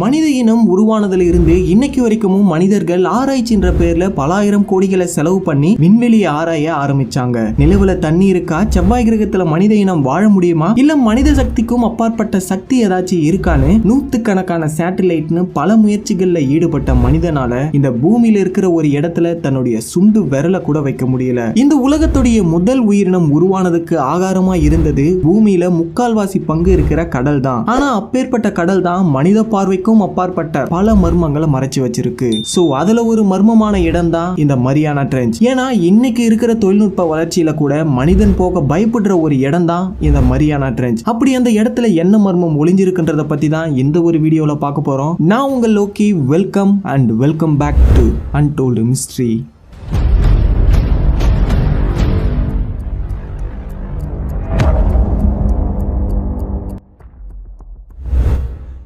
மனித இனம் உருவானதுல இருந்து இன்னைக்கு வரைக்கும் மனிதர்கள் ஆராய்ச்சின்ற பேர்ல பல ஆயிரம் கோடிகளை செலவு பண்ணி விண்வெளியை ஆராய ஆரம்பிச்சாங்க. நிலவுல தண்ணி இருக்கா? செவ்வாய் கிரகத்துல மனித இனம் வாழ முடியுமா? இல்ல மனித சக்திக்கும் அப்பாற்பட்ட சக்தி ஏதாச்சும் இருக்கான்னு நூத்துக்கணக்கான சேட்டலைட்னு பல முயற்சிகள்ல ஈடுபட்ட மனிதனால இந்த பூமியில இருக்கிற ஒரு இடத்துல தன்னுடைய சுண்டு விரல கூட வைக்க முடியல. இந்த உலகத்துடைய முதல் உயிரினம் உருவானதுக்கு ஆகாரமா இருந்தது பூமியில முக்கால்வாசி பங்கு இருக்கிற கடல் தான் ஆனா அப்பேற்பட்ட கடல் தான் மனித பார்வைக்கும் அப்பாற்பட்ட பல மர்மங்களை மறைச்சு வச்சிருக்கு. சோ அதுல ஒரு மர்மமான இடம் தான் இந்த மரியானா ட்ரெஞ்ச் ஏன்னா இன்னைக்கு இருக்கிற தொழில்நுட்ப வளர்ச்சியில கூட மனிதன் போக பயப்படுற ஒரு இடம் தான் இந்த மரியானா ட்ரெஞ்ச் அப்படி அந்த இடத்துல என்ன மர்மம் ஒளிஞ்சிருக்குன்றத பத்தி தான் இந்த ஒரு வீடியோல பார்க்க போறோம். நான் உங்கள் Lokki welcome and welcome back to untold mystery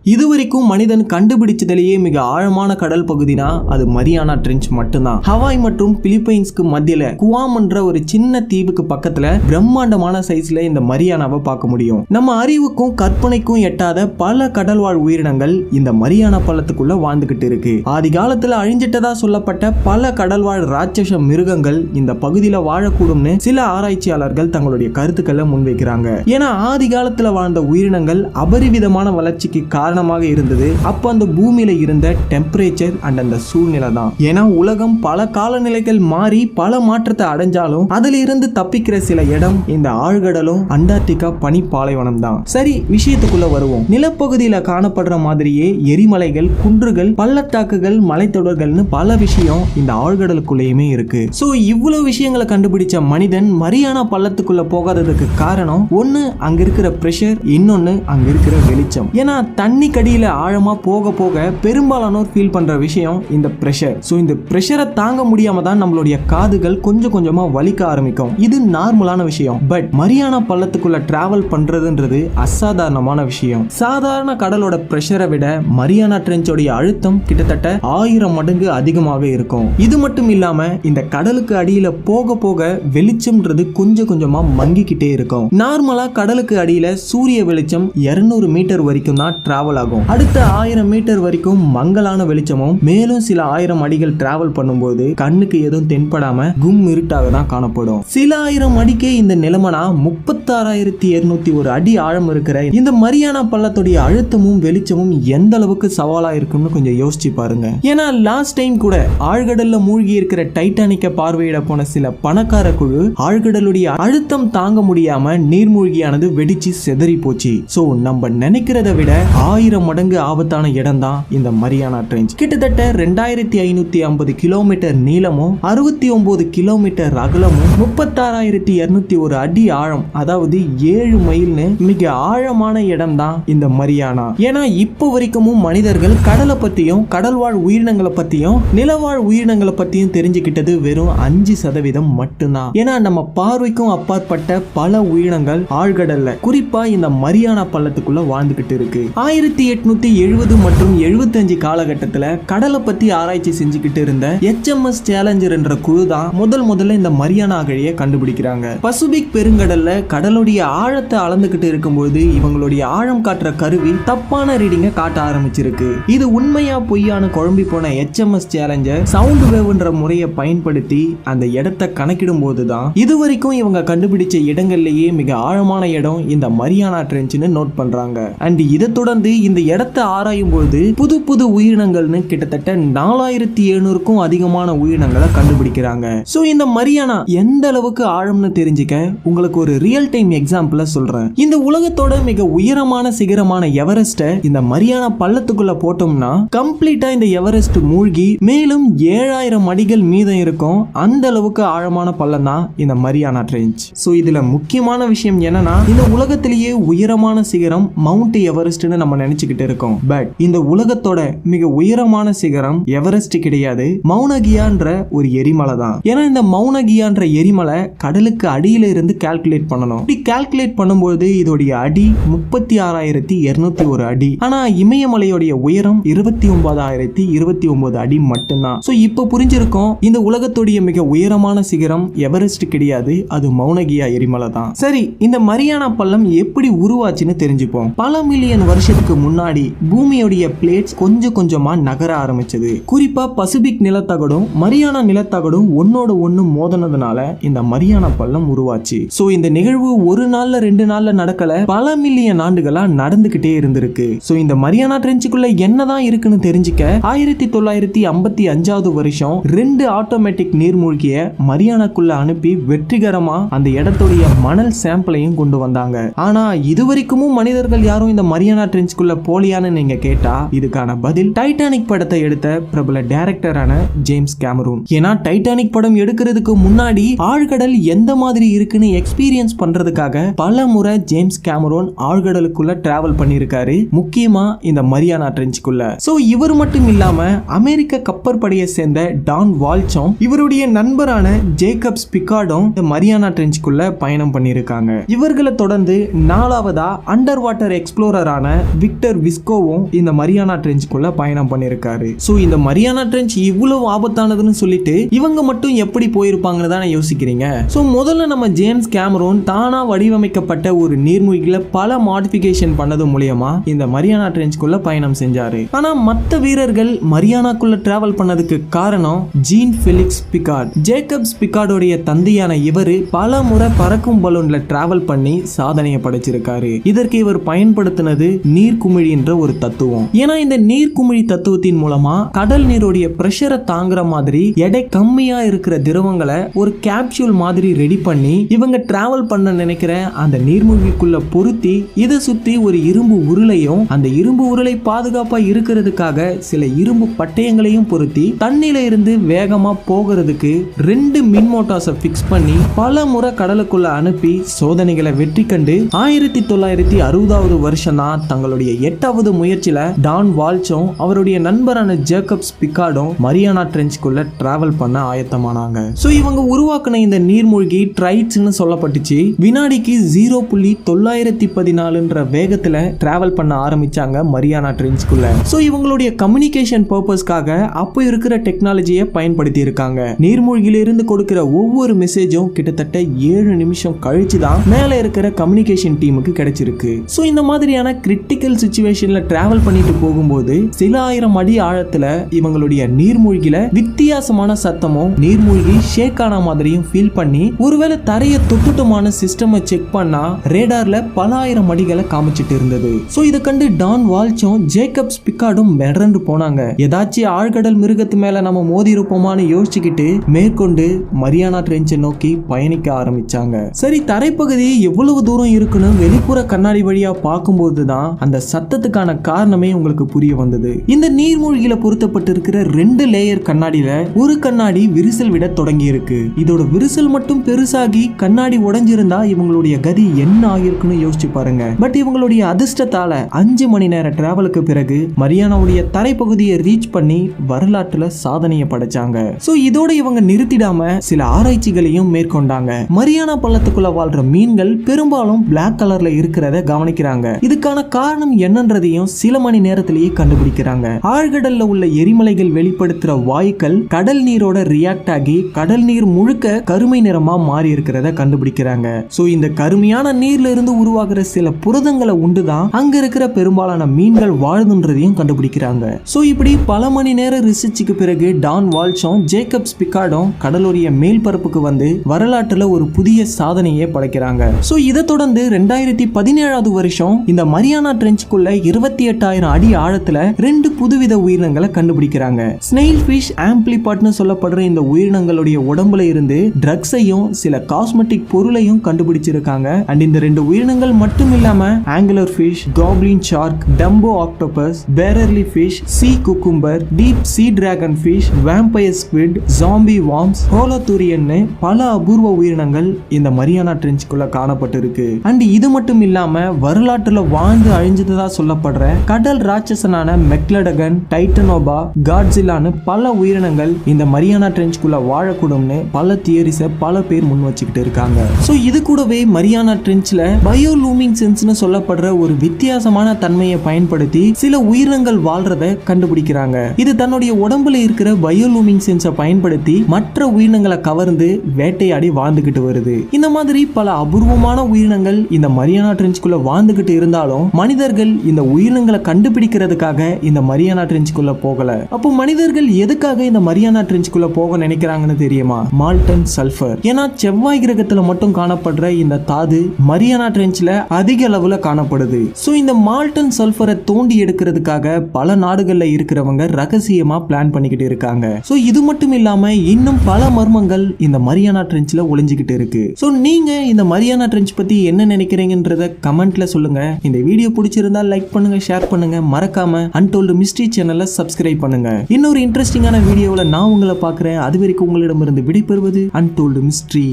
இதுவரைக்கும் மனிதன் கண்டுபிடிச்சதுலேயே மிக ஆழமான கடல் பகுதினா அது மரியானா ட்ரெஞ்ச் மட்டும்தான். ஹவாய் மற்றும் பிலிப்பைன்ஸ்க்கு மத்தியில குவாம் என்ற ஒரு சின்ன தீவுக்கு பக்கத்துல பிரம்மாண்டமான சைஸ்ல இந்த மரியானாவை பார்க்க முடியும். நம்ம அறிவுக்கும் கற்பனைக்கும் எட்டாத பல கடல்வாழ் உயிரினங்கள் இந்த மரியானா பள்ளத்துக்குள்ள வாழ்ந்துகிட்டு இருக்கு. ஆதி காலத்துல அழிஞ்சிட்டதா சொல்லப்பட்ட பல கடல்வாழ் ராட்சச மிருகங்கள் இந்த பகுதியில வாழக்கூடும்னு சில ஆராய்ச்சியாளர்கள் தங்களுடைய கருத்துக்களை முன்வைக்கிறாங்க. ஏன்னா ஆதி காலத்துல வாழ்ந்த உயிரினங்கள் அபரிவிதமான வளர்ச்சிக்கு காரணமாக இருந்தது. அப்போ அந்த பூமியில இருந்த டெம்பரேச்சர் அண்ட் அந்த சூழ்நிலை தான். ஏன்னா உலகம் பல காலநிலைகள் மாறி பல மாற்றத்தை அடைஞ்சாலும் அதுல இருந்து தப்பிக்கிற சில இடம் இந்த ஆழ்கடலும் அண்டார்டிகா பனி பாலைவனம் தான். சரி விஷயத்துக்குள்ள வருவோம். நிலப்பகுதியில காணப்படுற மாதிரியே எரிமலைகள் குன்றுகள் பள்ளத்தாக்குகள் மலைத்தொடர்கள்னு பல விஷயம் இந்த ஆழ்கடலுக்குள்ளேயுமே இருக்கு. சோ இவ்வளவு விஷயங்களை கண்டுபிடிச்ச மனிதன் மரியானா பள்ளத்துக்குள்ள போகாததுக்கு காரணம் ஒன்னு அங்க இருக்கிற பிரஷர் இன்னொன்னு அங்க இருக்கிற வெளிச்சம். ஏன்னா தண்ணி தண்ணிக்கடியில் ஆழமாக போக போக பெரும்பாலானோர் ஃபீல் பண்ணுற விஷயம் இந்த ப்ரெஷர் ஸோ இந்த ப்ரெஷரை தாங்க முடியாம தான் நம்மளுடைய காதுகள் கொஞ்சம் கொஞ்சமாக வலிக்க ஆரம்பிக்கும். இது நார்மலான விஷயம். பட் மரியானா பள்ளத்துக்குள்ள டிராவல் பண்ணுறதுன்றது அசாதாரணமான விஷயம். சாதாரண கடலோட ப்ரெஷரை விட மரியானா ட்ரெஞ்சோடைய அழுத்தம் கிட்டத்தட்ட ஆயிரம் மடங்கு அதிகமாக இருக்கும். இது மட்டும் இல்லாமல் இந்த கடலுக்கு அடியில் போக போக வெளிச்சம்ன்றது கொஞ்சம் கொஞ்சமாக மங்கிக்கிட்டே இருக்கும். நார்மலாக கடலுக்கு அடியில் சூரிய வெளிச்சம் 200 மீட்டர் வரைக்கும் தான் டிராவல் ஆகும் அடுத்த ஆயிரம் மீட்டர் வரைக்கும் மங்கலான வெளிச்சமும் மேலும் சில ஆயிரம் அடிகள் டிராவல் பண்ணும்போது கண்ணுக்கு எதுவும் தென்படாம கும் இருட்டாக தான் காணப்படும். சில ஆயிரம் அடிக்கே இந்த நிலைமனா முப்பத்தாறாயிரத்தி இருநூத்தி ஒரு அடி ஆழம் இருக்கிற இந்த மரியானா பள்ளத்துடைய அழுத்தமும் வெளிச்சமும் எந்த அளவுக்கு சவாலா இருக்கும்னு கொஞ்சம் யோசிச்சு பாருங்க. ஏன்னா லாஸ்ட் டைம் கூட ஆழ்கடல்ல மூழ்கி இருக்கிற டைட்டானிக்க பார்வையிட போன சில பணக்கார குழு ஆழ்கடலுடைய அழுத்தம் தாங்க முடியாம நீர்மூழ்கியானது வெடிச்சு செதறி போச்சு சோ நம்ம நினைக்கிறத விட ஆயிரம் ஆயிரம் மடங்கு ஆபத்தான இடம் தான் இந்த மரியானா ட்ரெஞ்ச் கிட்டத்தட்ட ரெண்டாயிரத்தி ஐநூத்தி ஐம்பது கிலோமீட்டர் நீளமும் அறுபத்தி ஒன்பது கிலோமீட்டர் அகலமும் முப்பத்தாறாயிரத்தி இருநூத்தி ஒரு அடி ஆழம் அதாவது ஏழு மைல்னு மிக ஆழமான இடம் தான் இந்த மரியானா. ஏன்னா இப்போ வரைக்கும் மனிதர்கள் கடலை பத்தியும் கடல்வாழ் உயிரினங்களை பத்தியும் நிலவாழ் உயிரினங்களை பத்தியும் தெரிஞ்சுக்கிட்டது வெறும் அஞ்சு சதவீதம் மட்டும்தான். ஏன்னா நம்ம பார்வைக்கும் அப்பாற்பட்ட பல உயிரினங்கள் ஆழ்கடல்ல குறிப்பா இந்த மரியானா பள்ளத்துக்குள்ள வாழ்ந்துகிட்டு இருக்கு. ஆயிரத்தி ஆயிரத்தி எட்நூத்தி எழுபது மற்றும் எழுபத்தஞ்சு காலகட்டத்துல கடலை பத்தி ஆராய்ச்சி செஞ்சுக்கிட்டு இருந்த எச்எம்எஸ் சேலஞ்சர் என்ற குழு தான் முதல் முதல்ல இந்த மரியானா அகழியை கண்டுபிடிக்கிறாங்க. பசிபிக் பெருங்கடல்ல கடலுடைய ஆழத்தை அளந்துகிட்டு இருக்கும்போது இவங்களுடைய ஆழம் காட்டுற கருவி தப்பான ரீடிங்கை காட்ட ஆரம்பிச்சிருக்கு. இது உண்மையா பொய்யான குழம்பி போன எச்எம்எஸ் சேலஞ்சர் சவுண்ட் வேவ்ன்ற முறையை பயன்படுத்தி அந்த இடத்தை கணக்கிடும் போதுதான் இதுவரைக்கும் இவங்க கண்டுபிடிச்ச இடங்கள்லேயே மிக ஆழமான இடம் இந்த மரியானா ட்ரெஞ்சுன்னு நோட் பண்றாங்க. அண்ட் இதை தொடர்ந்து இந்த இடத்தை ஆராயும் பொழுது புது புது உயிரினங்கள்னு கிட்டத்தட்ட நாலாயிரத்தி எழுநூறுக்கும் அதிகமான உயிரினங்களை கண்டுபிடிக்கிறாங்க. சோ இந்த மரியானா எந்த அளவுக்கு ஆழம்னு தெரிஞ்சுக்க உங்களுக்கு ஒரு ரியல் டைம் எக்ஸாம்பிள சொல்றேன். இந்த உலகத்தோட மிக உயரமான சிகரமான எவரெஸ்ட இந்த மரியானா பள்ளத்துக்குள்ள போட்டோம்னா கம்ப்ளீட்டா இந்த எவரெஸ்ட் மூழ்கி மேலும் ஏழாயிரம் அடிகள் மீதம் இருக்கும். அந்த அளவுக்கு ஆழமான பள்ளம் தான் இந்த மரியானா ட்ரெஞ்ச் சோ இதுல முக்கியமான விஷயம் என்னன்னா இந்த உலகத்திலேயே உயரமான சிகரம் மவுண்ட் எவரெஸ்ட்னு நம்ம நினைச்சுக்கிட்டு இருக்கோம். பட் இந்த உலகத்தோட மிக உயரமான சிகரம் எவரெஸ்ட் கிடையாது. மௌனகியான்ற ஒரு எரிமலை தான். ஏன்னா இந்த மௌனகியான்ற எரிமலை கடலுக்கு அடியில இருந்து கால்குலேட் பண்ணணும். இப்படி கால்குலேட் பண்ணும்போது இதோடைய அடி முப்பத்தி ஆறாயிரத்தி இருநூத்தி ஒரு அடி. ஆனா இமயமலையோடைய உயரம் இருபத்தி ஒன்பதாயிரத்தி இருபத்தி ஒன்பது அடி மட்டும்தான். சோ இப்போ புரிஞ்சிருக்கும் இந்த உலகத்துடைய மிக உயரமான சிகரம் எவரெஸ்ட் கிடையாது. அது மௌனகியா எரிமலை தான். சரி இந்த மரியானா பள்ளம் எப்படி உருவாச்சுன்னு தெரிஞ்சுப்போம். பல மில்லியன் வருஷத்துக்கு முன்னாடி பூமியுடைய பிளேட்ஸ் கொஞ்சம் கொஞ்சமா நகர ஆரம்பிச்சது. குறிப்பா பசிபிக் நிலத்தகடும் மரியானா நிலத்தகடும் ஒன்னோட ஒண்ணு மோதினதுனால இந்த மரியானா பள்ளம் உருவாச்சு. சோ இந்த நிகழ்வு ஒரு நாள்ல ரெண்டு நாள்ல நடக்கல பல மில்லியன் ஆண்டுகளா நடந்துகிட்டே இருந்திருக்கு. சோ இந்த மரியானா ட்ரெஞ்சுக்குள்ள என்னதான் இருக்குன்னு தெரிஞ்சுக்க ஆயிரத்தி தொள்ளாயிரத்தி ஐம்பத்தி அஞ்சாவது வருஷம் ரெண்டு ஆட்டோமேட்டிக் நீர்மூழ்கிய மரியானாக்குள்ள அனுப்பி வெற்றிகரமா அந்த இடத்துடைய மணல் சாம்பிளையும் கொண்டு வந்தாங்க. ஆனா இதுவரைக்கும் மனிதர்கள் யாரும் இந்த மரியானா ட்ரெஞ்சுக்குள்ள போலியான்னு நீங்க கேட்டா இதுக்கான பதில் டைட்டானிக் படத்தை எடுத்த பிரபல டைரக்டரான ஜேம்ஸ் கேமரூன் ஏன்னா டைட்டானிக் படம் எடுக்கிறதுக்கு முன்னாடி ஆழ்கடல் எந்த மாதிரி இருக்குன்னு எக்ஸ்பீரியன்ஸ் பண்றதுக்காக பல முறை ஜேம்ஸ் கேமரோன் ஆழ்கடலுக்குள்ள டிராவல் பண்ணியிருக்காரு. முக்கியமா இந்த மரியானா ட்ரெஞ்சுக்குள்ள சோ இவர் மட்டும் இல்லாம அமெரிக்க கப்பற்படையை சேர்ந்த டான் வால்ச்சோம் இவருடைய நண்பரான ஜேக்கப்ஸ் பிகார்டும் இந்த மரியானா ட்ரெஞ்சுக்குள்ள பயணம் பண்ணியிருக்காங்க. இவர்களை தொடர்ந்து நாலாவதா அண்டர் வாட்டர் எக்ஸ்ப்ளோரரான விக்டர் விஸ்கோவும் இந்த மரியானா ட்ரெஞ்சுக்குள்ள பயணம் பண்ணியிருக்காரு சோ இந்த மரியானா ட்ரெஞ்ச் இவ்வளவு ஆபத்தானதுன்னு சொல்லிட்டு இவங்க மட்டும் எப்படி போயிருப்பாங்கன்னு தானே யோசிக்கிறீங்க? சோ முதல்ல நம்ம ஜேம்ஸ் கேமரோன் தானா வடிவமைக்கப்பட்ட ஒரு நீர்மூழ்கில பல மாடிஃபிகேஷன் பண்ணது மூலியமா இந்த மரியானா ட்ரெஞ்சுக்குள்ள பயணம் செஞ்சாரு. ஆனா மத்த வீரர்கள் மரியானாக்குள்ள டிராவல் பண்ணதுக்கு காரணம் ஜீன் ஃபெலிக்ஸ் பிகார்ட். ஜேக்கப்ஸ் பிகார்டோடைய தந்தையான இவரு பல முறை பறக்கும் பலூன்ல டிராவல் பண்ணி சாதனையை படைச்சிருக்காரு. இதற்கு இவர் பயன்படுத்தினது நீர் நீர்க்குமிழி என்ற ஒரு தத்துவம். ஏன்னா இந்த நீர்க்குமிழி தத்துவத்தின் மூலமா கடல் நீருடைய பிரஷரை தாங்குற மாதிரி எடை கம்மியா இருக்கிற திரவங்களை ஒரு கேப்சூல் மாதிரி ரெடி பண்ணி இவங்க டிராவல் பண்ண நினைக்கிற அந்த நீர்மூழ்கிக்குள்ள பொருத்தி இதை சுத்தி ஒரு இரும்பு உருளையும் அந்த இரும்பு உருளை பாதுகாப்பா இருக்கிறதுக்காக சில இரும்பு பட்டயங்களையும் பொருத்தி தண்ணியில இருந்து வேகமா போகிறதுக்கு ரெண்டு மின் மோட்டார்ஸை ஃபிக்ஸ் பண்ணி பல முறை கடலுக்குள்ள அனுப்பி சோதனைகளை வெற்றி கண்டு ஆயிரத்தி தொள்ளாயிரத்தி அறுபதாவது வருஷம் தான் தங்களுடைய எட்டாவது முயற்சியில டான் வால்ச்சும் அவருடைய நண்பரான ஜேக்கப்ஸ் பிக்கார்டும் மரியானா ட்ரெஞ்சுக்குள்ள டிராவல் பண்ண ஆயத்தமானாங்க. ஸோ இவங்க உருவாக்குன இந்த நீர்மூழ்கி ட்ரைட்ஸ்னு சொல்லப்பட்டுச்சு. வினாடிக்கு ஜீரோ புள்ளி தொள்ளாயிரத்தி பதினாலுன்ற வேகத்துல டிராவல் பண்ண ஆரம்பிச்சாங்க மரியானா ட்ரெஞ்சுக்குள்ள. ஸோ இவங்களுடைய கம்யூனிகேஷன் பர்பஸ்க்காக அப்போ இருக்கிற டெக்னாலஜியை பயன்படுத்தி இருக்காங்க நீர்மூழ்கியிலிருந்து கொடுக்கிற ஒவ்வொரு மெசேஜும் கிட்டத்தட்ட ஏழு நிமிஷம் கழிச்சு தான் மேலே இருக்கிற கம்யூனிகேஷன் டீமுக்கு கிடைச்சிருக்கு. ஸோ இந்த மாதிரியான கிரிட்டிக்கல் சுச்சுவேஷன்ல டிராவல் பண்ணிட்டு போகும்போது சில ஆயிரம் அடி ஆழத்துல இவங்களுடைய நீர்மூழ்கில வித்தியாசமான சத்தமும் நீர்மூழ்கி ஷேக் ஆன மாதிரியும் ஃபீல் பண்ணி ஒருவேளை தரையை தொட்டுட்டுமான சிஸ்டமை செக் பண்ணா ரேடார்ல பல ஆயிரம் அடிகளை காமிச்சிட்டு இருந்தது. ஸோ இதை கண்டு டான் வால்ச்சும் ஜேக்கப்ஸ் பிக்காடும் மிரண்டு போனாங்க. ஏதாச்சும் ஆழ்கடல் மிருகத்து மேல நம்ம மோதி இருப்போமான்னு யோசிச்சுக்கிட்டு மேற்கொண்டு மரியானா ட்ரெஞ்சை நோக்கி பயணிக்க ஆரம்பிச்சாங்க. சரி தரைப்பகுதி எவ்வளவு தூரம் இருக்குன்னு வெளிப்புற கண்ணாடி வழியா பார்க்கும்போது தான் அந்த சத்தத்துக்கான காரணமே உங்களுக்கு புரிய வந்தது. இந்த நீர்மூழ்கியில பொருத்தப்பட்டிருக்கிற ரெண்டு லேயர் கண்ணாடியில ஒரு கண்ணாடி விரிசல் விட தொடங்கி இருக்கு இதோட விரிசல் மட்டும் பெருசாகி கண்ணாடி உடைஞ்சிருந்தா இவங்களுடைய கதி என்ன ஆகிருக்குன்னு யோசிச்சு பாருங்க. பட் இவங்களுடைய அதிர்ஷ்டத்தால அஞ்சு மணி நேர டிராவலுக்கு பிறகு மரியானாவுடைய தரைப்பகுதியை ரீச் பண்ணி வரலாற்றுல சாதனையை படைச்சாங்க. சோ இதோட இவங்க நிறுத்திடாம சில ஆராய்ச்சிகளையும் மேற்கொண்டாங்க. மரியானா பள்ளத்துக்குள்ள வாழ்ற மீன்கள் பெரும்பாலும் பிளாக் கலர்ல இருக்கிறத கவனிக்கிறாங்க. இதுக்கான காரணம் என்னன்றதையும் சில மணி நேரத்திலேயே கண்டுபிடிக்கிறாங்க. ஆழ்கடல்ல உள்ள எரிமலைகள் வெளிப்படுத்துற வாயுக்கள் கடல் நீரோட ரியாக்ட் ஆகி கடல் நீர் முழுக்க கருமை நிறமா மாறி இருக்கிறத கண்டுபிடிக்கிறாங்க. சோ இந்த கருமையான நீர்ல இருந்து உருவாகிற சில புரதங்களை உண்டுதான் அங்க இருக்கிற பெரும்பாலான மீன்கள் வாழுதுன்றதையும் கண்டுபிடிக்கிறாங்க. சோ இப்படி பல மணி நேர ரிசர்ச்சுக்கு பிறகு டான் வால்ஷும் ஜேக்கப்ஸ் பிகார்டும் கடலுடைய மேல்பரப்புக்கு வந்து வரலாற்றுல ஒரு புதிய சாதனையே படைக்கிறாங்க. சோ இதை தொடர்ந்து ரெண்டாயிரத்தி பதினேழாவது வருஷம் இந்த மரியானா ட்ரெஞ்ச் ட்ரெஞ்சுக்குள்ள இருபத்தி எட்டாயிரம் அடி ஆழத்துல ரெண்டு புதுவித உயிரினங்களை கண்டுபிடிக்கிறாங்க. ஸ்னெயில் ஃபிஷ் ஆம்பிளிபாட்னு சொல்லப்படுற இந்த உயிரினங்களுடைய உடம்புல இருந்து ட்ரக்ஸையும் சில காஸ்மெட்டிக் பொருளையும் கண்டுபிடிச்சிருக்காங்க. அண்ட் இந்த ரெண்டு உயிரினங்கள் மட்டும் இல்லாம angler fish goblin shark dumbo octopus barreleye fish sea cucumber deep sea dragon fish vampire squid zombie worms ஹோலோதூரியன்னு பல அபூர்வ உயிரினங்கள் இந்த மரியானா ட்ரெஞ்சுக்குள்ள காணப்பட்டிருக்கு. அண்ட் இது மட்டும் இல்லாம வரலாற்றுல வாழ்ந்து அழிஞ்சது சொல்லப்படுற கடல் ராட்சசனான மெக்லடகன் டைட்டனோபா காட்ஸிலான்னு பல உயிரினங்கள் இந்த மரியானா ட்ரெஞ்ச்குள்ள வாழக்கூடும்னு பல தியரிஸை பல பேர் முன் வச்சுக்கிட்டு இருக்காங்க. ஸோ இது கூடவே மரியானா ட்ரெஞ்சில் பயோலூமிங் சென்ஸ்னு சொல்லப்படுற ஒரு வித்தியாசமான தன்மையை பயன்படுத்தி சில உயிரினங்கள் வாழ்றத கண்டுபிடிக்கிறாங்க. இது தன்னுடைய உடம்புல இருக்கிற பயோலூமிங் சென்ஸை பயன்படுத்தி மற்ற உயிரினங்களை கவர்ந்து வேட்டையாடி வாழ்ந்துகிட்டு வருது. இந்த மாதிரி பல அபூர்வமான உயிரினங்கள் இந்த மரியானா ட்ரெஞ்சுக்குள்ள வாழ்ந்துகிட்டு இருந்தாலும் மனிதர்கள் மனிதர்கள் இந்த உயிரினங்களை கண்டுபிடிக்கிறதுக்காக இந்த மரியானா ட்ரெஞ்சுக்குள்ள போகல. அப்போ மனிதர்கள் எதுக்காக இந்த மரியானா ட்ரெஞ்சுக்குள்ள போக நினைக்கிறாங்கன்னு தெரியுமா? Molten sulphur. ஏன்னா செவ்வாய் கிரகத்துல மட்டும் காணப்படுற இந்த தாது மரியானா ட்ரெஞ்ச்ல அதிக அளவுல காணப்படுது. ஸோ இந்த மால்டன் சல்ஃபரை தோண்டி எடுக்கிறதுக்காக பல நாடுகள்ல இருக்கிறவங்க ரகசியமா பிளான் பண்ணிக்கிட்டு இருக்காங்க. ஸோ இது மட்டும் இல்லாம இன்னும் பல மர்மங்கள் இந்த மரியானா ட்ரெஞ்ச்ல ஒளிஞ்சுக்கிட்டு இருக்கு. ஸோ நீங்க இந்த மரியானா ட்ரெஞ்ச் பத்தி என்ன நினைக்கிறீங்கன்றத கமெண்ட்ல சொல்லுங்க. இந்த வீடியோ பிடிச்சிருந்தா லைக் பண்ணுங்க ஷேர் பண்ணுங்க. மறக்காம அன்டோல்டு மிஸ்ட்ரி சேனலை சப்ஸ்கிரைப் பண்ணுங்க. இன்னொரு இன்ட்ரெஸ்டிங்கான வீடியோவில் நான் உங்களை பார்க்குறேன். அது வரைக்கும் உங்களிடமிருந்து விடைபெறுவது அன்டோல்டு மிஸ்ட்ரி